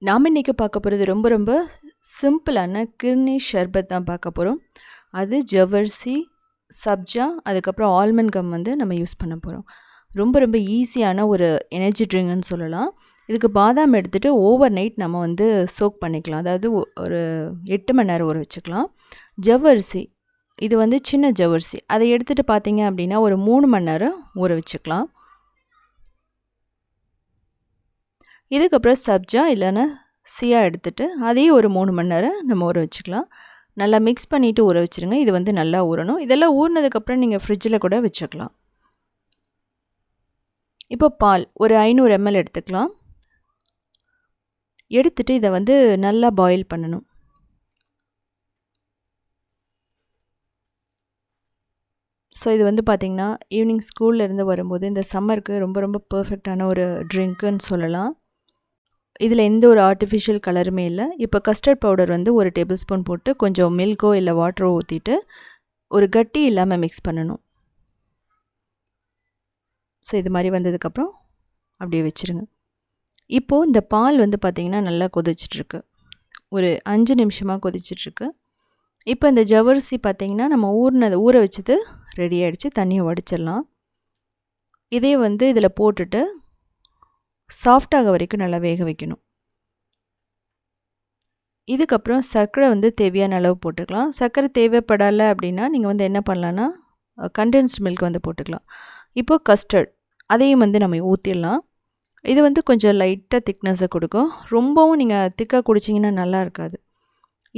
நாம் இன்றைக்கி பார்க்க போகிறது ரொம்ப ரொம்ப சிம்பிளான கிர்னி ஷர்பத் தான் பார்க்க போகிறோம். அது ஜவ்வரிசி சப்ஜா அதுக்கப்புறம் ஆல்மண்ட் கம் வந்து நம்ம யூஸ் பண்ண போகிறோம். ரொம்ப ரொம்ப ஈஸியான ஒரு எனர்ஜி ட்ரிங்க்னு சொல்லலாம். இதுக்கு பாதாம் எடுத்துகிட்டு ஓவர் நைட் நம்ம வந்து சோக் பண்ணிக்கலாம். அதாவது ஒ- ஒரு எட்டு மணி நேரம் ஊற வச்சுக்கலாம். ஜவ்வரிசி இது வந்து சின்ன ஜவ்வரிசி. அதை எடுத்துகிட்டு பார்த்தீங்க அப்படின்னா ஒரு மூணு மணி நேரம் ஊற வச்சுக்கலாம். இதுக்கப்புறம் சப்ஜா இல்லைன்னா சியா எடுத்துகிட்டு அதையும் ஒரு மூணு மணி நேரம் நம்ம ஊற வச்சுக்கலாம். நல்லா மிக்ஸ் பண்ணிவிட்டு ஊற வச்சுருங்க. இது வந்து நல்லா ஊறணும். இதெல்லாம் ஊறினதுக்கப்புறம் நீங்கள் ஃப்ரிட்ஜில் கூட வச்சுக்கலாம். இப்போ பால் ஒரு ஐநூறு எம்எல் எடுத்துக்கலாம். எடுத்துட்டு இதை வந்து நல்லா பாயில் பண்ணணும். ஸோ இது வந்து பார்த்திங்கன்னா ஈவினிங் ஸ்கூல்ல இருந்து வரும்போது இந்த சம்மருக்கு ரொம்ப ரொம்ப பர்ஃபெக்டான ஒரு ட்ரிங்க்குன்னு சொல்லலாம். இதில் எந்த ஒரு ஆர்டிஃபிஷியல் கலருமே இல்லை. இப்போ கஸ்டர்ட் பவுடர் வந்து ஒரு டேபிள் ஸ்பூன் போட்டு கொஞ்சம் மில்கோ இல்லை வாட்டரோ ஊற்றிட்டு ஒரு கட்டி இல்லாமல் மிக்ஸ் பண்ணணும். ஸோ இது மாதிரி வந்ததுக்கப்புறம் அப்படியே வச்சுருங்க. இப்போது இந்த பால் வந்து பார்த்திங்கன்னா நல்லா கொதிச்சிட்ருக்கு. ஒரு அஞ்சு நிமிஷமாக கொதிச்சிட்ருக்கு. இப்போ இந்த ஜவரிசி பார்த்திங்கன்னா நம்ம ஊறினது ஊற வச்சது ரெடி ஆகிடுச்சு தண்ணியை உடச்சிடலாம். இதே வந்து இதில் போட்டுட்டு சாஃப்டாக வரைக்கும் நல்லா வேக வைக்கணும். இதுக்கப்புறம் சர்க்கரை வந்து தேவையான அளவு போட்டுக்கலாம். சர்க்கரை தேவைப்படலை அப்படின்னா நீங்கள் வந்து என்ன பண்ணலான்னா கண்டென்ஸ்ட் மில்க் வந்து போட்டுக்கலாம். இப்போது கஸ்டர்ட் அதையும் வந்து நம்ம ஊற்றிடலாம் இது வந்து கொஞ்சம் லைட்டாக திக்னஸை கொடுக்கும். ரொம்பவும் நீங்கள் திக்காக குடிச்சிங்கன்னா நல்லா இருக்காது.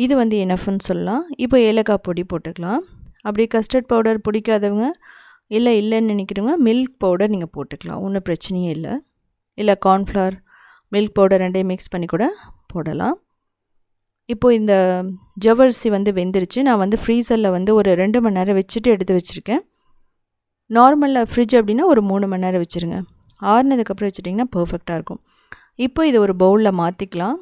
இது வந்து எனஃப்னு சொல்லலாம். இப்போ ஏலக்காய் பொடி போட்டுக்கலாம். அப்படி கஸ்டர்ட் பவுடர் பிடிக்காதவங்க இல்லை இல்லைன்னு நினைக்கிறவங்க மில்க் பவுடர் நீங்கள் போட்டுக்கலாம். ஒன்றும் பிரச்சனையே இல்லை. இல்லை கார்ன்ஃப்ளவர் மில்க் பவுடர் ரெண்டையும் மிக்ஸ் பண்ணி கூட போடலாம். இப்போது இந்த ஜவ்வரிசி வந்து வெந்துருச்சு. நான் வந்து ஃப்ரீசரில் வந்து ஒரு ரெண்டு மணி நேரம் வச்சுட்டு எடுத்து வச்சுருக்கேன். நார்மலில் ஃப்ரிட்ஜ் அப்படின்னா ஒரு மூணு மணி நேரம் வச்சுருங்க. ஆறுனதுக்கப்புறம் வச்சுட்டிங்கன்னா பர்ஃபெக்டாக இருக்கும். இப்போ இதை ஒரு பவுலில் மாற்றிக்கலாம்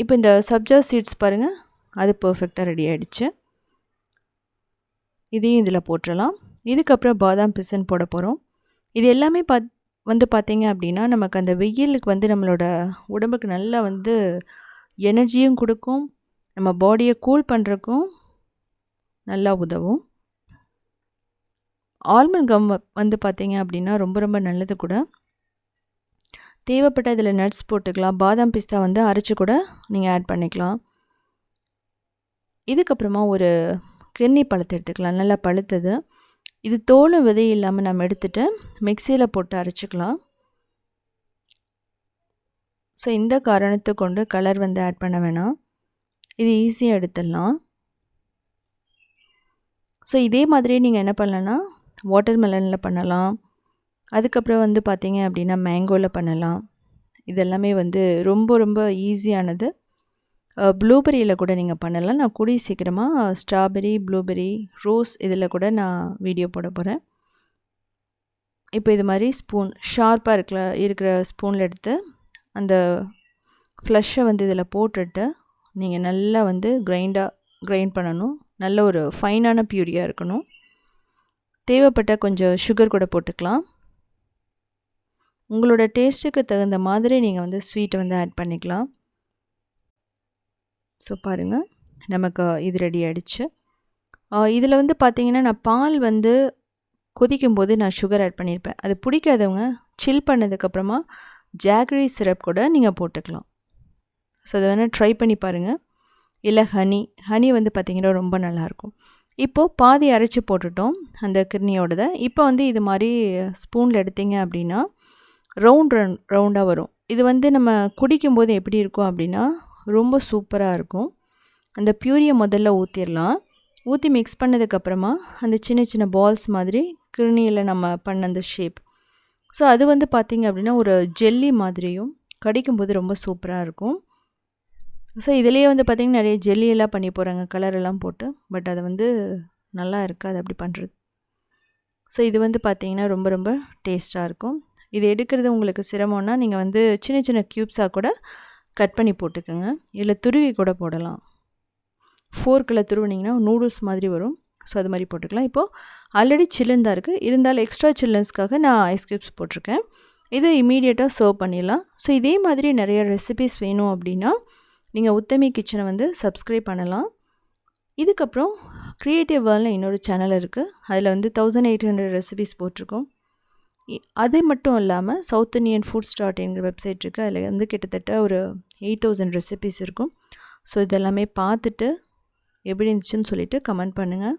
இப்போ இந்த சப்ஜா சீட்ஸ் பாருங்கள் அது பர்ஃபெக்டாக ரெடி ஆகிடுச்சு இதையும் இதில் போட்டுடலாம். இதுக்கப்புறம் பாதாம் பிசன் போட போகிறோம் இது எல்லாமே பாத் வந்து பார்த்திங்க அப்படின்னா நமக்கு அந்த வெயிலுக்கு வந்து நம்மளோட உடம்புக்கு நல்லா வந்து எனர்ஜியும் கொடுக்கும். நம்ம பாடியை கூல் பண்ணுறக்கும் நல்லா உதவும். ஆல்மண்ட் கம் வந்து பார்த்திங்க அப்படின்னா ரொம்ப ரொம்ப நல்லது கூட. தேவைப்பட்ட இதில் நட்ஸ் போட்டுக்கலாம். பாதாம் பிஸ்தா வந்து அரைச்சி கூட நீங்கள் ஆட் பண்ணிக்கலாம். இதுக்கப்புறமா ஒரு கிர்னி பழத்தை எடுத்துக்கலாம். நல்லா பழுத்தது. இது தோலும் விதை இல்லாமல் நம்ம எடுத்துகிட்டு மிக்சியில் போட்டு அரைச்சிக்கலாம். ஸோ இந்த காரணத்தை கொண்டு கலர் வந்து ஆட் பண்ண வேணாம். இது ஈஸியாக எடுத்துடலாம். ஸோ இதே மாதிரியே நீங்கள் என்ன பண்ணலன்னா வாட்டர் மெலனில் பண்ணலாம். அதுக்கப்புறம் வந்து பார்த்தீங்க அப்படின்னா மேங்கோவில் பண்ணலாம். இதெல்லாமே வந்து ரொம்ப ரொம்ப ஈஸியானது ப்ளூபெரியில் கூட நீங்கள் பண்ணலாம். நான் கூடிய சீக்கிரமாக ஸ்ட்ராபெரி ப்ளூபெரி ரோஸ் இதில் கூட நான் வீடியோ போட போகிறேன் இப்போ இது மாதிரி ஸ்பூன் ஷார்ப்பாக இருக்கிற இருக்கிற ஸ்பூனில் எடுத்து அந்த ஃப்ளஷ்ஷை வந்து இதில் போட்டுட்டு நீங்கள் நல்லா வந்து கிரைண்டாக கிரைண்ட் பண்ணணும். நல்ல ஒரு ஃபைனான பியூரியாக இருக்கணும். தேவைப்பட்ட கொஞ்சம் சுகர் கூட போட்டுக்கலாம். உங்களோட டேஸ்ட்டுக்கு தகுந்த மாதிரி நீங்கள் வந்து ஸ்வீட்டை வந்து ஆட் பண்ணிக்கலாம். ஸோ பாருங்கள் நமக்கு இது ரெடி ஆகிடுச்சு இதில் வந்து பார்த்தீங்கன்னா நான் பால் வந்து கொதிக்கும் போது நான் சுகர் ஆட் பண்ணியிருப்பேன் அது பிடிக்காதவங்க சில் பண்ணதுக்கப்புறமா ஜாகரி சிரப் கூட நீங்கள் போட்டுக்கலாம். ஸோ அதை வேணால் ட்ரை பண்ணி பாருங்கள் இல்லை ஹனி ஹனி வந்து பார்த்திங்கன்னா ரொம்ப நல்லாயிருக்கும். இப்போது பாதி அரைச்சி போட்டுட்டோம் அந்த கிர்னியோடதை இப்போ வந்து இது மாதிரி ஸ்பூனில் எடுத்தீங்க அப்படின்னா ரவுண்ட் ரவுண்ட் ரவுண்டாக வரும். இது வந்து நம்ம குடிக்கும்போது எப்படி இருக்கும் அப்படின்னா ரொம்ப சூப்பராக இருக்கும். அந்த பியூரியை முதல்ல ஊற்றிடலாம் ஊற்றி மிக்ஸ் பண்ணதுக்கப்புறமா அந்த சின்ன சின்ன பால்ஸ் மாதிரி கிருணியில் நம்ம பண்ண அந்த ஷேப் ஸோ அது வந்து பார்த்திங்க அப்படின்னா ஒரு ஜெல்லி மாதிரியும் கடிக்கும்போது ரொம்ப சூப்பராக இருக்கும். ஸோ இதுலேயே வந்து பார்த்திங்கன்னா நிறைய ஜெல்லியெல்லாம் பண்ணி போகிறாங்க கலரெல்லாம் போட்டு. பட் அது வந்து நல்லா இருக்காது அப்படி பண்ணுறது ஸோ இது வந்து பார்த்திங்கன்னா ரொம்ப ரொம்ப டேஸ்ட்டாக இருக்கும். இது எடுக்கிறது உங்களுக்கு சிரமம்னா நீங்கள் வந்து சின்ன சின்ன க்யூப்ஸாக கூட கட் பண்ணி போட்டுக்கோங்க. இல்லை துருவி கூட போடலாம். ஃபோர்க்கில் துருவினிங்கன்னா நூடுல்ஸ் மாதிரி வரும். ஸோ அது மாதிரி போட்டுக்கலாம். இப்போது ஆல்ரெடி சில்லுன்னு இருக்குது இருந்தாலும் எக்ஸ்ட்ரா சில்லுன்ஸ்க்காக நான் ஐஸ் க்யூப்ஸ் போட்டிருக்கேன். இது இமீடியட்டாக சர்வ் பண்ணிடலாம். ஸோ இதே மாதிரி நிறைய ரெசிபிஸ் வேணும் அப்படின்னா நீங்கள் உத்தமி கிச்சனை வந்து சப்ஸ்கிரைப் பண்ணலாம். இதுக்கப்புறம் க்ரியேட்டிவ் வேர்ல்டில் இன்னொரு சேனல் இருக்குது அதில் வந்து தௌசண்ட் எயிட் ஹண்ட்ரட் ரெசிபிஸ் போட்டிருக்கோம். அது மட்டும் இல்லாமல் சவுத் இண்டியன் ஃபுட் ஸ்டார்ட் என்கிற வெப்சைட் இருக்குது அதில் வந்து கிட்டத்தட்ட ஒரு எயிட் தௌசண்ட் ரெசிபிஸ் இருக்கும். ஸோ இதெல்லாமே பார்த்துட்டு எப்படி இருந்துச்சுன்னு சொல்லிவிட்டு கமெண்ட் பண்ணுங்கள்